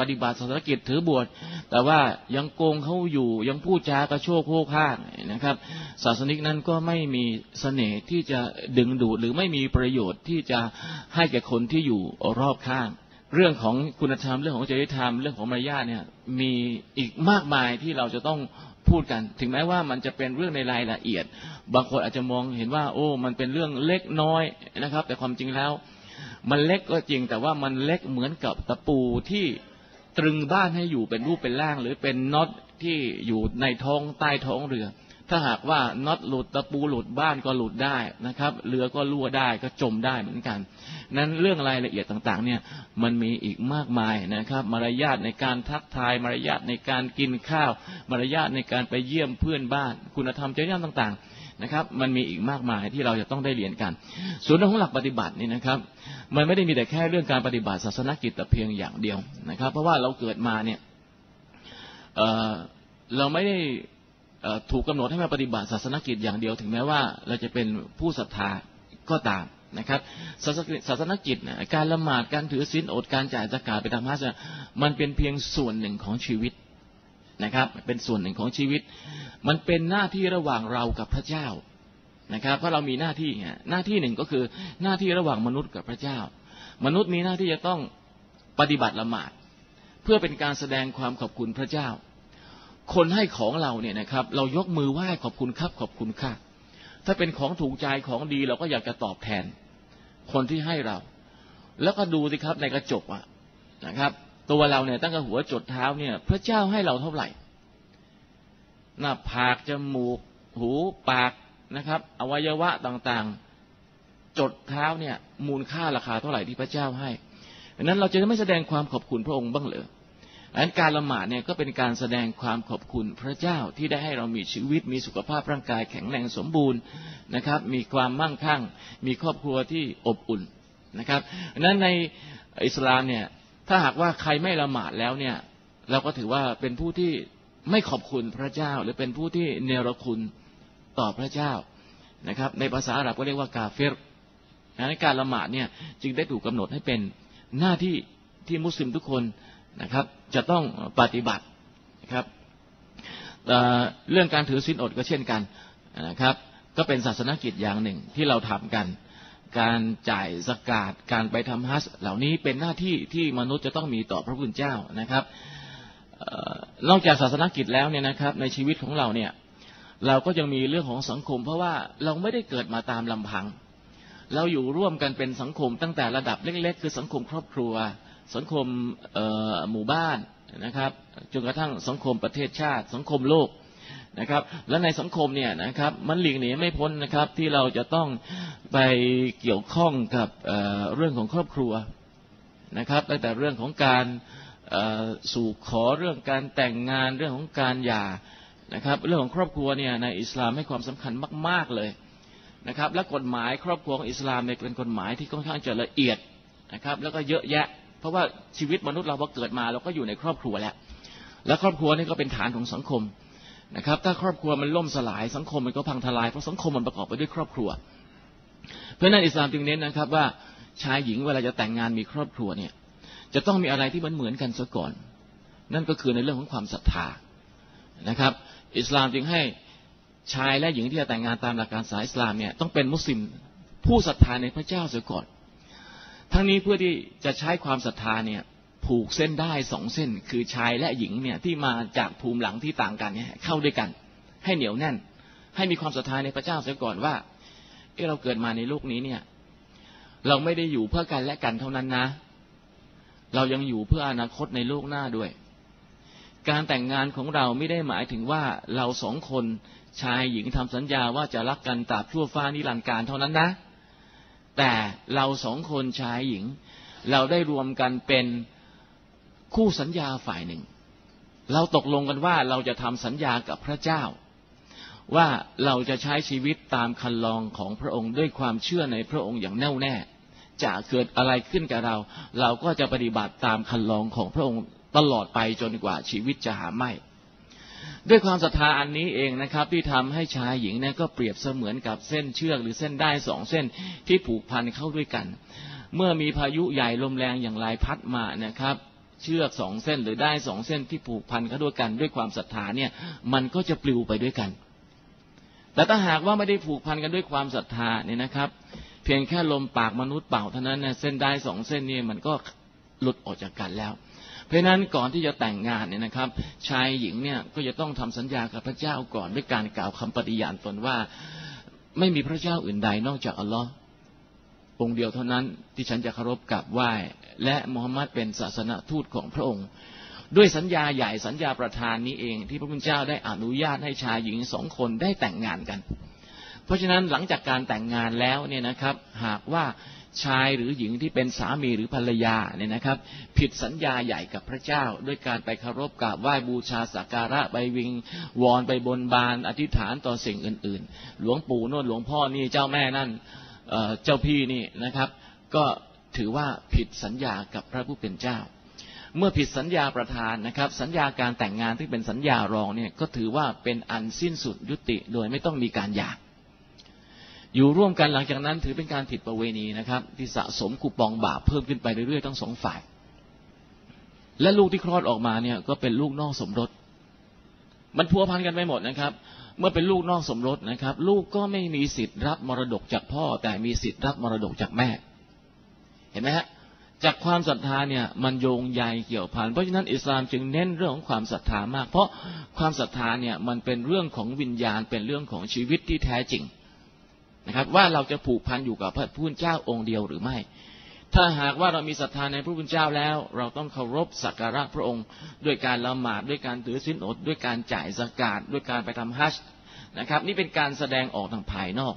ปฏิบัติศาสนกิจถือบวชแต่ว่ายังโกงเขาอยู่ยังพูดจากระโชกโคกข้างนะครับ ศาสนิกนั้นก็ไม่มีเสน่ห์ที่จะดึงดูดหรือไม่มีประโยชน์ที่จะให้แก่คนที่อยู่รอบข้าง เรื่องของคุณธรรมเรื่องของจริยธรรมเรื่องของมารยาทเนี่ยมีอีกมากมายที่เราจะต้องพูดกันถึงแม้ว่ามันจะเป็นเรื่องในรายละเอียด บางคนอาจจะมองเห็นว่า โอ้ มันเป็นเรื่องเล็กน้อยนะครับ แต่ความจริงแล้ว มันเล็กก็จริงแต่ว่ามันเล็กเหมือนกับตะปูที่ ตรึงบ้านให้อยู่เป็นรูปเป็นร่าง หรือเป็นน็อตที่อยู่ในท้องใต้ท้องเรือ ถ้าหากว่าน็อตหลุดตะปูหลุดบ้านก็หลุดได้นะครับ เรือก็รั่วได้ก็จมได้เหมือนกัน นั้นเรื่องรายละเอียดต่างๆ เนี่ยมันมีอีกมากมายนะครับ มารยาทในการทักทาย มารยาทในการกินข้าว มารยาทในการไปเยี่ยมเพื่อนบ้าน คุณธรรมจริยธรรมต่างๆ นะครับ มันมีอีกมากมายที่เราจะต้องได้เรียนกัน ส่วนเรื่องของหลักปฏิบัตินี่นะครับ มันไม่ได้มีแต่แค่เรื่องการปฏิบัติศาสนกิจแต่เพียงอย่างเดียวนะครับ เพราะว่าเราเกิดมาเนี่ยเเราไม่ได้ถูกกาหนดให้มาปฏิบัติศาสนกิจอย่างเดียว ถึงแม้ว่าเราจะเป็นผู้ศรัทธาก็ตามนะครับศาสนกิจการละหมาดการถือศีลอดการจ่ายสกาดไปทำฮัจญ์มันเป็นเพียงส่วนหนึ่งของชีวิต นะครับ เป็นส่วนหนึ่งของชีวิต มันเป็นหน้าที่ระหว่างเรากับพระเจ้านะครับ เพราะเรามีหน้าที่ไงหน้าที่หนึ่งก็คือหน้าที่ระหว่างมนุษย์กับพระเจ้า มนุษย์มีหน้าที่จะต้องปฏิบัติละหมาด เพื่อเป็นการแสดงความขอบคุณพระเจ้า คนให้ของเราเนี่ยนะครับ เรายกมือไหว้ขอบคุณครับขอบคุณค่ะถ้าเป็นของถูกใจของดีเราก็อยากจะตอบแทน คนที่ให้เรา แล้วก็ดูสิครับในกระจกอะนะครับ ตัวเราเนี่ยตั้งแต่หัวจดเท้าเนี่ย พระเจ้าให้เราเท่าไหร่หน้าผากจมูก หูปากนะครับ อวัยวะต่างๆ จดเท้าเนี่ย มูลค่าราคาเท่าไหร่ที่พระเจ้าให้ดังนั้นเราจะไม่แสดงความขอบคุณพระองค์บ้างเหรอดังนั้นการละหมาดเนี่ยก็เป็นการแสดงความขอบคุณพระเจ้าที่ได้ให้เรามีชีวิต มีสุขภาพร่างกายแข็งแรงสมบูรณ์นะครับ มีความมั่งคั่ง มีครอบครัวที่อบอุ่นนะครับดังนั้นในอิสลามเนี่ย ถ้าหากว่าใครไม่ละหมาดแล้วเนี่ย เราก็ถือว่าเป็นผู้ที่ไม่ขอบคุณพระเจ้า หรือเป็นผู้ที่เนรคุณต่อพระเจ้านะครับ ในภาษาอาหรับก็เรียกว่ากาเฟรดังการละหมาดเนี่ยจึงได้ถูกกาหนดให้เป็นหน้าที่ที่มุสลิมทุกคนนะครับ จะต้องปฏิบัตินะครับเรื่องการถือศีลอดก็เช่นกันนะครับ ก็เป็นศาสนกิจอย่างหนึ่งที่เราทำกัน การจ่ายสกาดการไปทำฮัสเหล่านี้เป็นหน้าที่ที่มนุษย์จะต้องมีต่อพระพุทธเจ้านะครับนอกจากศาสนกิจแล้วเนี่ยนะครับ ในชีวิตของเราเนี่ย เราก็ยังมีเรื่องของสังคม เพราะว่าเราไม่ได้เกิดมาตามลำพัง เราอยู่ร่วมกันเป็นสังคมตั้งแต่ระดับเล็ก ๆ คือสังคมครอบครัว สังคมหมู่บ้านนะครับจนกระทั่งสังคมประเทศชาติ สังคมโลก นะครับ และในสังคมเนี่ยนะครับมันหลีกหนีไม่พ้นนะครับที่เราจะต้องไปเกี่ยวข้องกับเรื่องของครอบครัวนะครับตั้งแต่เรื่องของการสู่ขอเรื่องการแต่งงานเรื่องของการหย่านะครับ เรื่องของครอบครัวเนี่ยในอิสลามให้ความสำคัญมาก ๆเลยนะครับ และกฎหมายครอบครัวของอิสลามเนี่ยเป็นกฎหมายที่ค่อนข้างจะละเอียดนะครับ แล้วก็เยอะแยะ เพราะว่าชีวิตมนุษย์เราพอเกิดมาเราก็อยู่ในครอบครัวแล้วและครอบครัวนี่ก็เป็นฐานของสังคม นะครับ ถ้าครอบครัวมันล่มสลายสังคมมันก็พังทลายเพราะสังคมมันประกอบไปด้วยครอบครัว เพราะนั้นอิสลามจึงเน้นนะครับว่าชายหญิงเวลาจะแต่งงานมีครอบครัวเนี่ยจะต้องมีอะไรที่มันเหมือนกันซะก่อน นั่นก็คือในเรื่องของความศรัทธานะครับ อิสลามจึงให้ชายและหญิงที่จะแต่งงานตามหลักการสายอิสลามเนี่ยต้องเป็นมุสลิมผู้ศรัทธาในพระเจ้าเสียก่อน ทั้งนี้เพื่อที่จะใช้ความศรัทธาเนี่ย ผูกเส้นได้สองเส้น คือชายและหญิงเนี่ยที่มาจากภูมิหลังที่ต่างกันเนี่ยเข้าด้วยกัน ให้เหนียวแน่น ให้มีความศรัทธาในพระเจ้าเสียก่อนว่าเออเราเกิดมาในโลกนี้เนี่ย เราไม่ได้อยู่เพื่อกันและกันเท่านั้นนะ เรายังอยู่เพื่ออนาคตในโลกหน้าด้วย การแต่งงานของเราไม่ได้หมายถึงว่าเราสองคนชายหญิงทำสัญญาว่าจะรักกันตราบชั่วฟ้านิรันดร์การเท่านั้นนะ แต่เราสองคนชายหญิง เราได้รวมกันเป็น คู่สัญญาฝ่ายหนึ่ง เราตกลงกันว่าเราจะทำสัญญากับพระเจ้า ว่าเราจะใช้ชีวิตตามคันลองของพระองค์ด้วยความเชื่อในพระองค์อย่างแน่วแน่ จะเกิดอะไรขึ้นกับเรา เราก็จะปฏิบัติตามคันลองของพระองค์ตลอดไปจนกว่าชีวิตจะหาไม่ด้วยความศรัทธาอันนี้เองนะครับ ที่ทำให้ชายหญิงเนี่ยก็เปรียบเสมือนกับเส้นเชือกหรือเส้นได้สองเส้นที่ผูกพันเข้าด้วยกัน เมื่อมีพายุใหญ่ลมแรงอย่างไรพัดมานะครับ เชือกสองเส้นหรือได้สองเส้นที่ผูกพันกันด้วยกันด้วยความศรัทธาเนี่ยมันก็จะปลิวไปด้วยกัน แต่ถ้าหากว่าไม่ได้ผูกพันกันด้วยความศรัทธาเนี่ยนะครับ เพียงแค่ลมปากมนุษย์เป่าเท่านั้นเนี่ยเส้นได้สองเส้นนี่มันก็หลุดออกจากกันแล้ว เพราะนั้นก่อนที่จะแต่งงานเนี่ยนะครับ ชายหญิงเนี่ยก็จะต้องทำสัญญากับพระเจ้าก่อนด้วยการกล่าวคำปฏิญาณตนว่า ไม่มีพระเจ้าอื่นใดนอกจากอัลลอฮ์ องค์เดียวเท่านั้นที่ฉันจะเคารพกราบไหว้ และมูฮัมมัดเป็นศาสนทูตของพระองค์ ด้วยสัญญาใหญ่สัญญาประธานนี้เอง ที่พระพุทธเจ้าได้อนุญาตให้ชายหญิงสองคนได้แต่งงานกัน เพราะฉะนั้นหลังจากการแต่งงานแล้วเนี่ยนะครับ หากว่าชายหรือหญิงที่เป็นสามีหรือภรรยาเนี่ยนะครับ ผิดสัญญาใหญ่กับพระเจ้า ด้วยการไปเคารพกราบไหว้บูชาสักการะไปวิงวอนไปบนบานอธิษฐานต่อสิ่งอื่น ๆ หลวงปู่โน่นหลวงพ่อนี่เจ้าแม่นั่น เจ้าพี่นี่นะครับ ก็ถือว่าผิดสัญญากับพระผู้เป็นเจ้า เมื่อผิดสัญญาประธานนะครับ สัญญาการแต่งงานที่เป็นสัญญารองเนี่ยก็ถือว่าเป็นอันสิ้นสุดยุติโดยไม่ต้องมีการหย่าอยู่ร่วมกันหลังจากนั้นถือเป็นการผิดประเวณีนะครับ ที่สะสมคูปองบาปเพิ่มขึ้นไปเรื่อยๆทั้งสองฝ่าย และลูกที่คลอดออกมาเนี่ยก็เป็นลูกนอกสมรส มันพัวพันกันไปหมดนะครับ เมื่อเป็นลูกนอกสมรสนะครับ ลูกก็ไม่มีสิทธิ์รับมรดกจากพ่อ แต่มีสิทธิ์รับมรดกจากแม่ เห็นไหมฮะจากความศรัทธาเนี่ยมันโยงใยเกี่ยวพันเพราะฉะนั้นอิสลามจึงเน้นเรื่องของความศรัทธามาก เพราะความศรัทธาเนี่ยมันเป็นเรื่องของวิญญาณเป็นเรื่องของชีวิตที่แท้จริงนะครับ ว่าเราจะผูกพันอยู่กับพระผู้เป็นเจ้าองค์เดียวหรือไม่ ถ้าหากว่าเรามีศรัทธาในพระผู้เป็นเจ้าแล้ว เราต้องเคารพสักการะพระองค์ ด้วยการละหมาดด้วยการถือศีลอด ด้วยการจ่ายสกาดด้วยการไปทำฮัจญ์นะครับ นี่เป็นการแสดงออกทางภายนอก